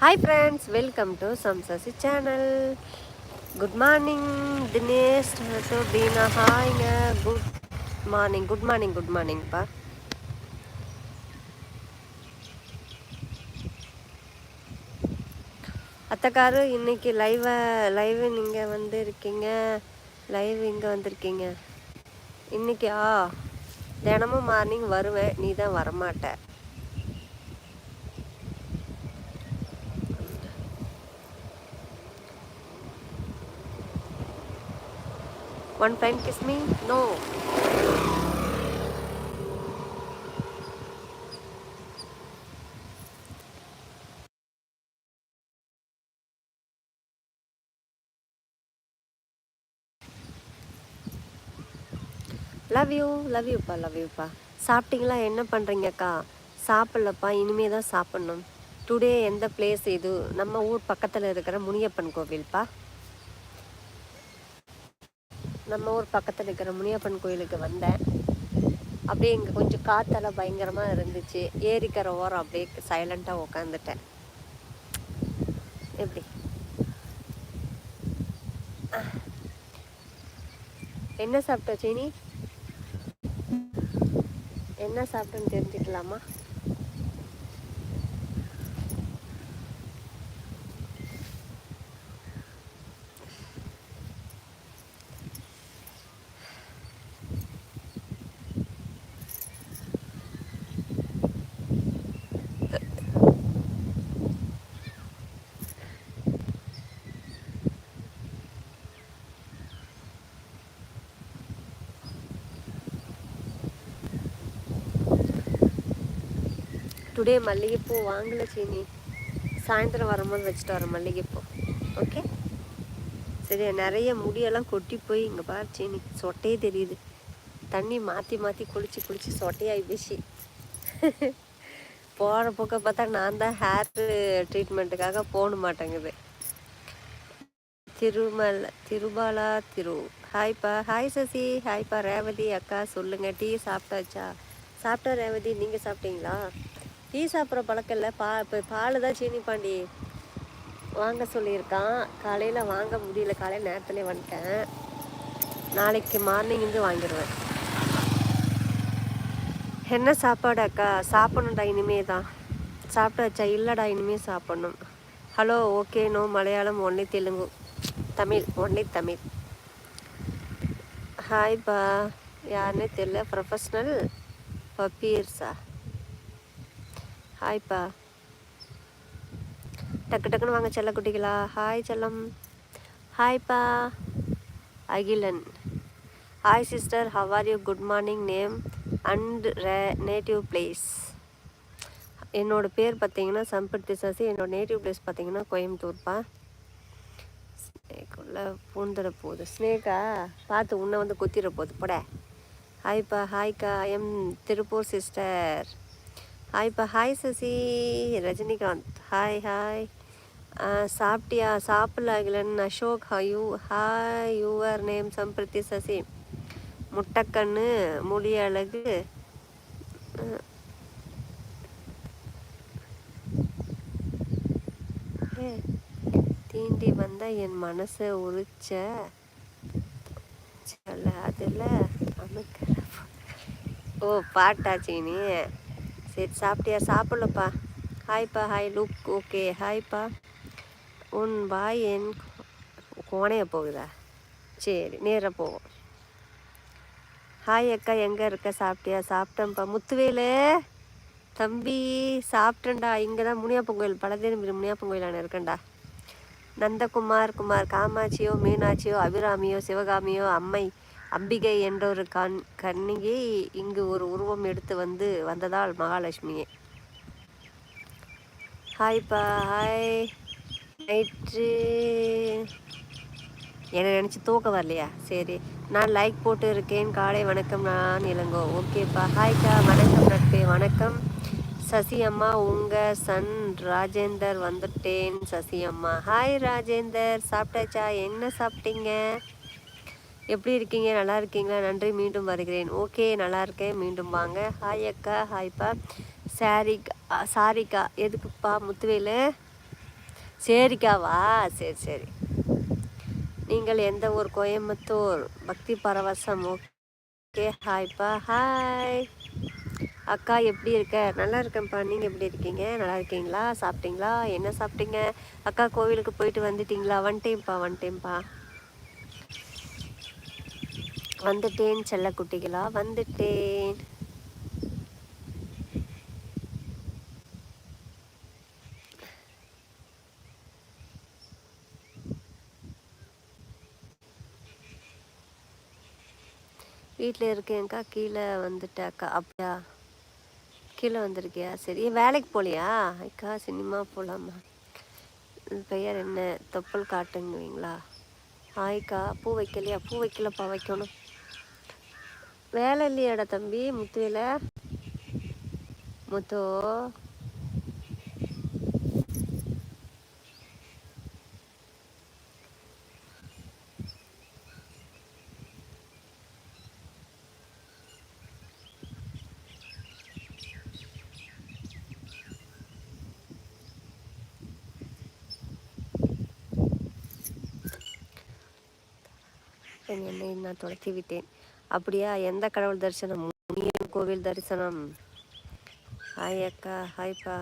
Hi friends welcome to சம்சசி channel good morning Dinesh so Tina ஹாய்ங்க good morning good morning good மார்னிங்ப்பா அத்தைக்காரு இன்னைக்கு லைவை live நீங்கள் வந்து இருக்கீங்க. லைவ் இங்கே வந்திருக்கீங்க. இன்னைக்கா தினமும் மார்னிங் வருவேன். நீ தான் வரமாட்ட. One time kiss me no love you love யூப்பா love யூப்பா சாப்பிட்டீங்களா? என்ன பண்ணுறீங்கக்கா சாப்பிட்லப்பா. இனிமே தான் சாப்பிட்ணும். டுடே எந்த பிளேஸ் இது? நம்ம ஊர் பக்கத்தில் இருக்கிற முனியப்பன் கோவில்ப்பா நம்ம ஊர் பக்கத்தில் இருக்கிற முனியப்பன் கோயிலுக்கு வந்தேன். அப்படியே இங்கே கொஞ்சம் காற்றெல்லாம் பயங்கரமாக இருந்துச்சு. ஏரிக்கிற ஓரம் அப்படியே சைலண்ட்டாக உக்காந்துட்டேன். எப்படி? என்ன சாப்பிட்ட சீனி என்ன சாப்பிட்டேன்னு தெரிஞ்சுக்கலாமா? டுடே மல்லிகைப்பூ வாங்கல சீனி சாயந்தரம் வரும்போது வச்சுட்டு வரேன் மல்லிகைப்பூ. ஓகே சரியா நிறைய முடியெல்லாம் கொட்டி போய் இங்கே பாரு சீனி. சொட்டையே தெரியுது. தண்ணி மாற்றி மாற்றி குளிச்சு குளிச்சு சொட்டையாகி போச்சு. போகிற போக்க பார்த்தா நான் தான் ஹேர் ட்ரீட்மெண்ட்டுக்காக போக மாட்டேங்குது. திருமல் திருபாலா திரு. ஹாய்ப்பா ஹாய் சசி. ஹாய்ப்பா ரேவதி அக்கா சொல்லுங்க. டீ சாப்பிட்டாச்சா? சாப்பிட்டா ரேவதி. நீங்கள் சாப்பிட்டீங்களா? டீ சாப்பிட்ற பழக்கம் இல்லை. பா இப்போ பால் தான் சீனி பாண்டி வாங்க சொல்லியிருக்கான். காலையில் வாங்க முடியல. காலையில் நேரத்துலேயே வந்துட்டேன். நாளைக்கு மார்னிங் இருந்து வாங்கிடுவேன் என்ன சாப்பாடு அக்கா? சாப்பிடணும்டா இனிமே தான் சாப்பிட்டாச்சா இல்லைடா இனிமே சாப்பிடணும். Hello okay no Malayalam only Telugu. Tamil only Tamil. ஹாய்ப்பா யாருன்னே தெரியல. ப்ரொஃபஷ்னல் பப்பீர்ஸா ஹாய்ப்பா டக்கு டக்குன்னு வாங்க செல்ல குட்டிகளா. ஹாய் செல்லம். ஹாய்ப்பா Akilan. Hi sister how are you good morning name and native place என்னோட பேர் பார்த்தீங்கன்னா சம்பர்த்தி சசி. என்னோட நேட்டிவ் பிளேஸ் பார்த்தீங்கன்னா கோயம்புத்தூர்ப்பா ஸ்னேக்குள்ளே பூந்துட போகுது. ஸ்னேக்கா பார்த்து உன்னை வந்து குத்திட போகுது. போட. ஹாய்ப்பா ஹாய்க்கா எம் திருப்பூர் சிஸ்டர் ஹாய் இப்போ hi Sasi Rajinikanth. Hi hi சாப்பிட்டியா? சாப்பிடல அகிலன். அசோக் ஹயூ ஹாய் யுவர் நேம் சம்பிரதி சசி. முட்டைக்கண்ணு முடி அழகு. தீண்டி வந்தால் என் மனசை உரிச்ச. அதில் அமைக்க. ஓ பாட்டா நீ சரி சாப்பிட்டியா? சாப்பிடலப்பா. ஹாய்ப்பா ஹாய் லுக் ஓகே. ஹாய்ப்பா. உன் பாய் என் கோணைய போகுதா? சரி நேராக போவோம். ஹாய் அக்கா எங்கே இருக்க? சாப்பிட்டியா? சாப்பிட்டேன்ப்பா. முத்துவேலு தம்பி சாப்பிட்டேன்டா. இங்கே தான் முனியாப்பன் கோயில் பழதேனி முனியாப்பன் கோயிலான இருக்கேன்டா. நந்தகுமார் குமார் காமாட்சியோ மீனாட்சியோ அபிராமியோ சிவகாமியோ அம்மை அம்பிகை என்ற ஒரு கண் கண்ணிகை இங்கு ஒரு உருவம் எடுத்து வந்து வந்ததால் மகாலட்சுமியே. ஹாய்ப்பா ஹாய் நைட்டு என்னை நினச்சி தூக்கம் வரலையா? சரி. நான் லைக் போட்டு இருக்கேன். காலை வணக்கம் நான் இளங்கோ. ஓகேப்பா ஹாய்க்கா வணக்கம் நட்பே வணக்கம். சசி அம்மா உங்கள் சன் ராஜேந்தர் வந்துட்டேன் சசி அம்மா. ஹாய் ராஜேந்தர் சாப்பிட்டாச்சா? என்ன சாப்பிட்டீங்க? எப்படி இருக்கீங்க? நல்லா இருக்கீங்களா? நன்றி. மீண்டும் வருகிறேன். ஓகே நல்லா இருக்கேன். மீண்டும் வாங்க. ஹாய் அக்கா. ஹாய்ப்பா சாரிக்கா சாரிக்கா. எதுக்குப்பா? முத்துவேலு? சரிக்காவா? சரி சரி. நீங்கள் எந்த ஊர்? கோயம்புத்தூர். பக்தி பரவசம். ஓகே ஹாய்ப்பா ஹாய் அக்கா எப்படி இருக்க? நல்லா இருக்கேன்ப்பா. நீங்கள் எப்படி இருக்கீங்க? நல்லா இருக்கீங்களா? சாப்பிட்டீங்களா? என்ன சாப்பிட்டீங்க? அக்கா கோவிலுக்கு போயிட்டு வந்துட்டீங்களா? வந்துட்டேன்ப்பா வந்துட்டேன்ப்பா வந்துட்டேன் செல்ல குட்டிகளா வந்துட்டேன். வீட்டில் இருக்கேன்க்கா கீழே வந்துட்டேக்கா அப்படியா? கீழே வந்திருக்கியா? சரி வேலைக்கு போகலையா அக்கா சினிமா போகலாமா பெயர் என்ன? தொப்பல் காட்டுங்குவீங்களா ஆய்க்கா பூ வைக்கலையா? பூ வைக்கலப்பா வைக்கணும். வேலை இல்லையாடா தம்பி முத்துவேல. முத்தோ. என்னை நான் துளத்தி விட்டேன். அப்படியா? எந்த கடவுள் தரிசனம்? முனியன் கோவில் தரிசனம். ஹாய் அக்கா ஹாய்ப்பா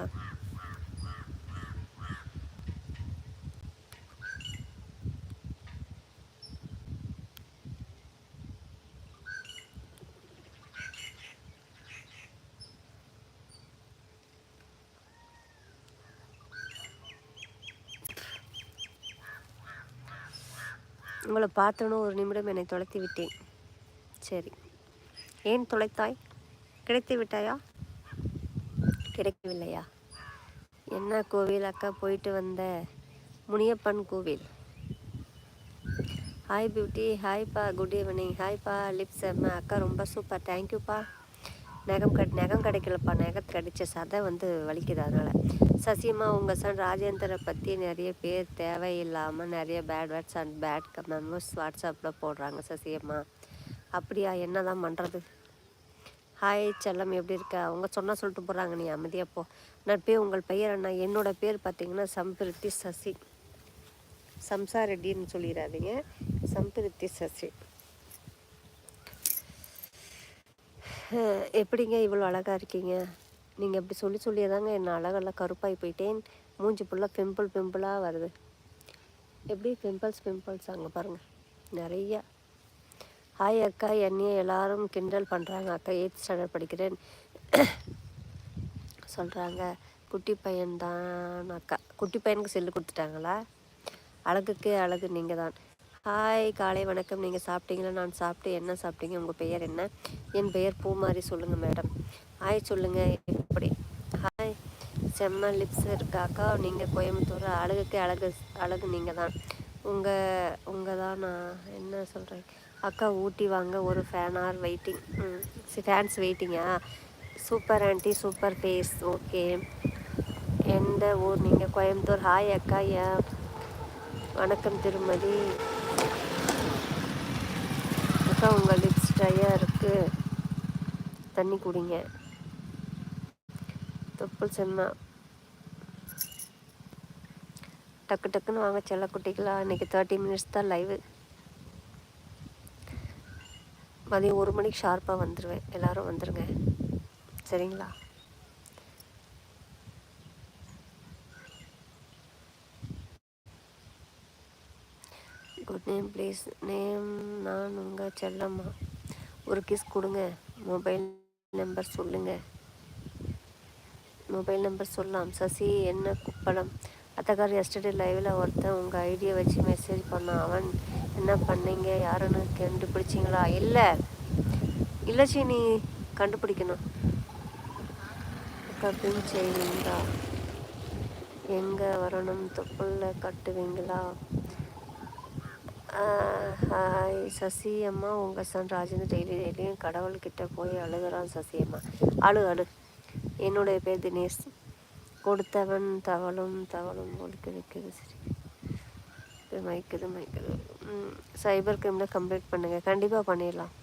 உங்களை பார்த்தோன்னு ஒரு நிமிடம் என்னை தொலைத்து விட்டேன். சரி. ஏன் தொலைத்தாய்? கிடைத்து விட்டாயா? கிடைக்கவில்லையா? என்ன கோவில் அக்கா போயிட்டு வந்த? முனியப்பன் கோவில். ஹாய் பியூட்டி ஹாய்ப்பா குட் ஈவினிங் ஹாய்ப்பா லிப்ஸ் அம்மா அக்கா ரொம்ப சூப்பர் தேங்க்யூப்பா நகம் கட் நகம் கிடைக்கலப்பா. நகத்து கிடைச்ச சதை வந்து வலிக்குது அதனால். சசியம்மா உங்கள் சன் ராஜேந்திரை பற்றி நிறைய பேர் தேவையில்லாமல் நிறைய bad words and bad memers வாட்ஸ்அப்பில் போடுறாங்க சசியம்மா. அப்படியா? என்ன தான் பண்ணுறது ஹாய் செல்லம் எப்படி இருக்க? அவங்க சொன்னால் சொல்லிட்டு போகிறாங்க நீ அமைதியாக போ. நட்பே உங்கள் பெயர் அண்ணா என்னோட பேர் பார்த்தீங்கன்னா சம்பிருத்தி சசி. சம்சா ரெட்டின்னு சொல்லிடாதீங்க. சம்பிருத்தி சசி. எப்படிங்க இவ்வளோ அழகாக இருக்கீங்க? நீங்கள் எப்படி சொல்லி சொல்லியே தாங்க என்ன அழகெல்லாம் கருப்பாகி போயிட்டேன். மூஞ்சி ஃபுல்லாக பிம்பிள் பிம்பிளாக வருது. எப்படி பிம்பிள்ஸ் பிம்பிள்ஸ் அங்கே பாருங்கள் நிறையா. ஹாய் அக்கா. என்னையே எல்லாரும் கிண்டல் பண்ணுறாங்க அக்கா எயித் ஸ்டாண்டர்ட் படிக்கிறேன். சொல்கிறாங்க குட்டி பையன்தான் அக்கா. குட்டி பையனுக்கு செல்லு கொடுத்துட்டாங்களா? அழகுக்கே அழகு நீங்கள் தான் ஹாய் காலை வணக்கம். நீங்கள் சாப்பிட்டீங்களா? நான் சாப்பிட்டு என்ன சாப்பிட்டீங்க? உங்கள் பெயர் என்ன? என் பெயர் பூமாரி. சொல்லுங்கள் மேடம். ஹாய் சொல்லுங்கள் எப்படி? ஹாய் செம்ம லிப்ஸ் இருக்காக்கா நீங்கள் கோயம்புத்தூர். அழகுக்கு அழகு அழகு நீங்கள் தான் உங்கள் உங்கள் தான் நான் என்ன சொல்கிறேன் அக்கா ஊட்டி வாங்க ஒரு fan are waiting fans வெயிட்டிங்கா super aunty super face okay எந்த ஊர்? நீங்கள் கோயம்புத்தூர். ஹாய் அக்கா ஏன் வணக்கம் திருமதி. அக்கா உங்கள் லிப்ஸ் ட்ரையாக இருக்குது தண்ணி குடிங்க. தொப்புள் செம்மா டக்கு டக்குன்னு வாங்க செல்ல குட்டிகளா? இன்றைக்கி தேர்ட்டி மினிட்ஸ் தான் லைவு மதியம் ஒரு மணிக்கு ஷார்ப்பாக வந்துடுவேன் எல்லோரும் வந்துடுங்க சரிங்களா? குட் நேம் ப்ளீஸ் நேம் நான் உங்கள் செல்லம்மா. ஒரு கிஸ் கொடுங்க. மொபைல் நம்பர் சொல்லுங்கள் மொபைல் நம்பர் சொல்லலாம். சசி என்ன குப்பளம்? அத்தக்கார் எஸ்டர்டே லைவில் ஒருத்தன் உங்கள் ஐடியை வச்சு மெசேஜ் பண்ணான். அவன் என்ன பண்ணீங்க? யாருன்னு கண்டுபிடிச்சிங்களா? இல்லை. இல்லை நீ கண்டுபிடிக்கணும். கப்பிங் செய்வீங்களா எங்கே வரணும்? தொப்புளில் கட்டுவீங்களா? ஹாய் சசி அம்மா உங்கள் சன் ராஜேந்திர டெய்லி டெய்லியும் கடவுள்கிட்ட போய் அழுகிறான் சசி அம்மா. அழு அழு. என்னுடைய பேர் தினேஷ். கொடுத்தவன் தவளும் தவளும் ஒழுக்க வைக்கிறது சரி மைக்குது மைக்குது சைபர் கிரைமில் கம்ப்ளீட் பண்ணுங்கள் கண்டிப்பாக பண்ணிடலாம்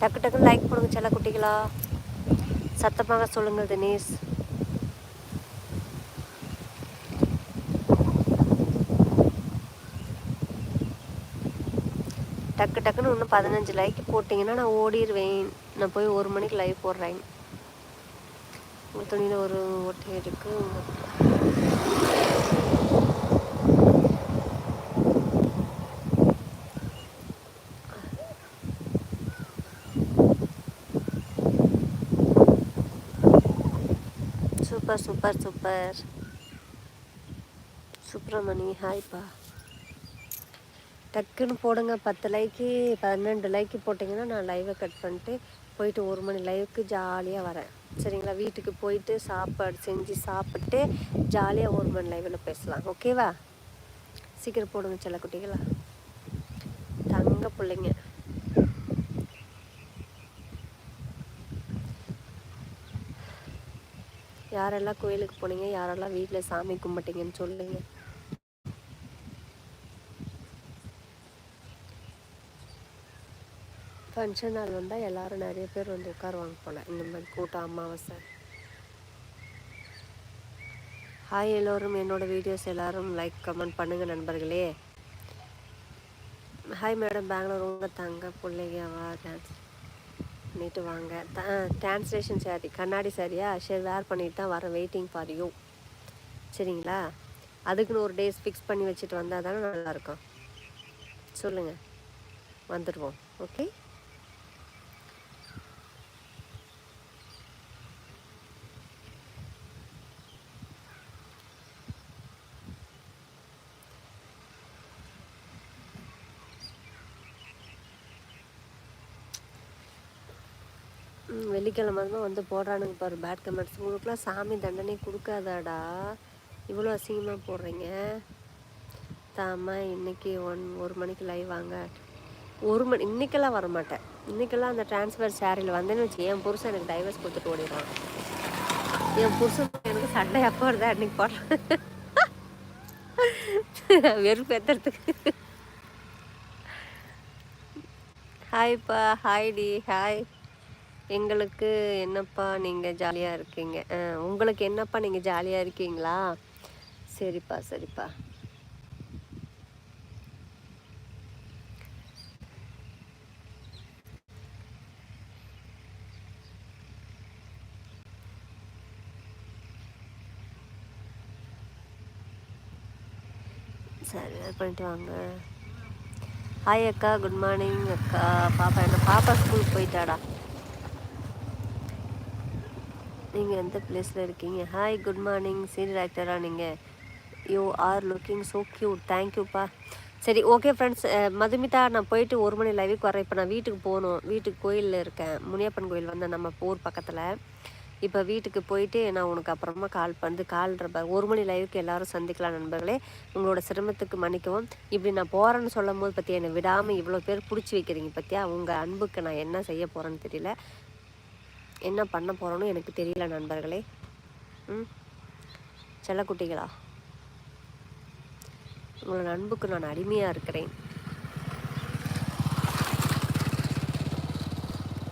டக்கு டக்குன்னு லைக் போடுங்க செல்ல குட்டிகளா? சத்தமாக சொல்லுங்கள் தினேஷ். டக்கு டக்குன்னு இன்னும் பதினஞ்சு லைக் போட்டிங்கன்னா நான் ஓடிடுவேன் நான் போய் ஒரு மணிக்கு லைவ் போடுறேன். உங்கள் துணியில் ஒரு ஓட்டை இருக்குது சூப்பர் சூப்பர் சூப்பர் சுப்பிரமணி ஹாய்ப்பா டக்குன்னு போடுங்க பத்து லைக்கு பன்னெண்டு லைக்கு போட்டிங்கன்னா நான் லைவை கட் பண்ணிட்டு போயிட்டு ஒரு மணி லைவுக்கு ஜாலியாக வரேன். சரிங்களா? வீட்டுக்கு போயிட்டு சாப்பாடு செஞ்சு சாப்பிட்டு ஜாலியாக ஒரு மணி லைவில் பேசலாம். ஓகேவா சீக்கிரம் போடுங்க செல்ல குட்டிகளா தங்க பிள்ளைங்க. யாரெல்லாம் கோயிலுக்கு போனீங்க? யாரெல்லாம் வீட்டில் சாமி கும்பிட்டீங்கன்னு சொல்லுங்கள் ஃபங்க்ஷன் நாள் வந்தால் எல்லோரும் நிறைய பேர் வந்து உட்காருவாங்க போல். இந்த மாதிரி கூட்டம் அமாவாசை. ஹாய் எல்லோரும். என்னோடய வீடியோஸ் எல்லோரும் லைக் கமெண்ட் பண்ணுங்கள் நண்பர்களே. ஹாய் மேடம் பெங்களூர் உங்கள் தங்க பிள்ளைங்க வா டான்ஸ் பண்ணிவிட்டு வாங்க. டிரான்ஸ்லேஷன் சாரி கண்ணாடி சாரியா சரி வேர் பண்ணிட்டு தான் வரேன் வெயிட்டிங் ஃபார் யூ சரிங்களா? அதுக்குன்னு ஒரு டேஸ் ஃபிக்ஸ் பண்ணி வச்சுட்டு வந்தால் தானே நல்லாயிருக்கும் சொல்லுங்கள் வந்துடுவோம் ஓகே சனிக்கிழமை தான் வந்து போடுறானுங்க பாரு பேட் கமெண்ட்ஸ் உங்களுக்குலாம் சாமி தண்டனை கொடுக்காதாடா. இவ்வளோ அசிங்கமாக போடுறீங்க. தாமா இன்றைக்கி ஒன் ஒரு மணிக்கு லைவ் வாங்க. ஒரு மணி இன்றைக்கெல்லாம் வரமாட்டேன். இன்றைக்கெல்லாம் அந்த டிரான்ஸ்ஃபர் சேரில் வந்தேன்னு வச்சு என் புருஷன் எனக்கு டைவர்ஸ் கொடுத்துட்டு ஓடிடுறான் என் புருஷன் எனக்கு சண்டை எப்போ வருதா அன்னைக்கு போடுறேன். வெறுப்பு ஏற்றுறதுக்கு ஹாய்ப்பா ஹாய் டி ஹாய் எங்களுக்கு என்னப்பா நீங்கள் ஜாலியாக இருக்கீங்க? உங்களுக்கு என்னப்பா நீங்கள் ஜாலியாக இருக்கீங்களா? சரிப்பா சரிப்பா. சரி பண்ணிட்டு வாங்க. ஹாய் அக்கா குட் மார்னிங் அக்கா. பாப்பா என்ன பாப்பா ஸ்கூலுக்கு போயிட்டாடா? நீங்கள் எந்த பிளேஸில் இருக்கீங்க? ஹாய் குட் மார்னிங் சீனியர் ஆக்டராக நீங்கள் you are looking so cute தேங்க்யூப்பா சரி ஓகே ஃப்ரெண்ட்ஸ் மதுமிதா நான் போயிட்டு ஒரு மணி லைவுக்கு வரேன். இப்போ நான் வீட்டுக்கு போகணும். வீட்டுக்கு கோயிலில் இருக்கேன். முனியப்பன் கோயில் வந்து நம்ம ஊர் பக்கத்தில். இப்போ வீட்டுக்கு போயிட்டு நான் உனக்கு அப்புறமா கால் பண்ணி கால்ன்ற ஒரு மணி லைவுக்கு எல்லாரும் சந்திக்கலாம் நண்பர்களே. உங்களோட சிரமத்துக்கு மன்னிக்கவும். இப்படி நான் போகிறேன்னு சொல்லும் போது பற்றி என்னை விடாமல் இவ்வளோ பேர் பிடிச்சி வைக்கிறீங்க பற்றியா உங்கள் அன்புக்கு நான் என்ன செய்ய போகிறேன்னு தெரியல. என்ன பண்ண போகிறோன்னு எனக்கு தெரியல நண்பர்களே. ம்? செல்லக்குட்டிகளா? உங்களோட அன்புக்கு நான் அடிமையாக இருக்கிறேன்.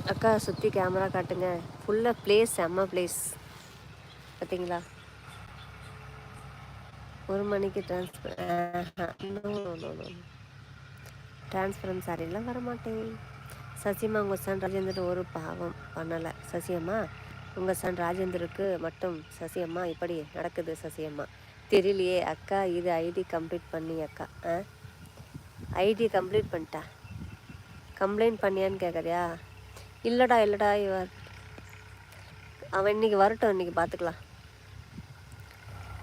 அக்கா சுற்றி கேமரா காட்டுங்க. ஃபுல்லாக பிளேஸ் செம்ம பிளேஸ் பார்த்தீங்களா ஒரு மணிக்கு டிரான்ஸ்ஃபர் டிரான்ஸ்ஃபரன்ஸ் சாரிலாம் வரமாட்டேன். சசியம்மா உங்கள் சன் ராஜேந்திரன் ஒரு பாவம் பண்ணலை. சசியம்மா உங்கள் சன் ராஜேந்திருக்கு மட்டும் சசியம்மா இப்படி நடக்குது சசியம்மா. தெரியலையே அக்கா இது ஐடி கம்ப்ளீட் பண்ணி அக்கா ஆ? ஐடி கம்ப்ளீட் பண்ணிட்டா? கம்ப்ளைண்ட் பண்ணியான்னு கேட்குறியா இல்லைடா இல்லைடா இவர் அவன் இன்னைக்கு வரட்டும் இன்னைக்கு பார்த்துக்கலாம்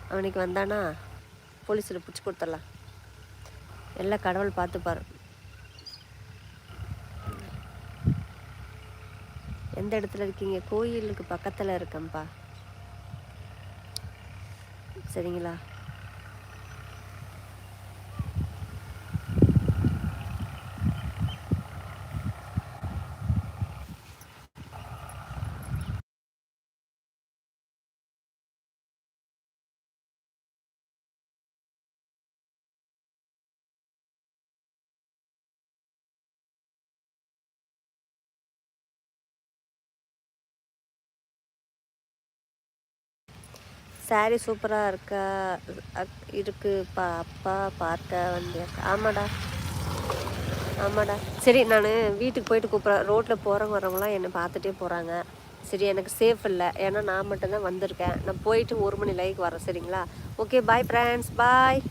அவனுக்கு வந்தானா? போலீஸில் பிடிச்சி கொடுத்துடலாம். எல்லாம் கடவுள் பார்த்துப்பார். எந்த இடத்துல இருக்கீங்க? கோயிலுக்கு பக்கத்தில் இருக்கேன்ப்பா. சரிங்களா? சாரி சூப்பராக இருக்கா? இருக்குப்பா அப்பா பார்க்க வந்தியா ஆமாடா. ஆமாடா. சரி நான் வீட்டுக்கு போயிட்டு கூப்பிட்றேன். ரோட்டில் போகிறவங்க வரவங்களாம் என்னை பார்த்துட்டே போகிறாங்க சரி எனக்கு சேஃப் இல்லை. ஏன்னா நான் மட்டும்தான் வந்திருக்கேன். நான் போயிட்டு ஒரு மணி லைக் வரேன் சரிங்களா? Okay bye friends bye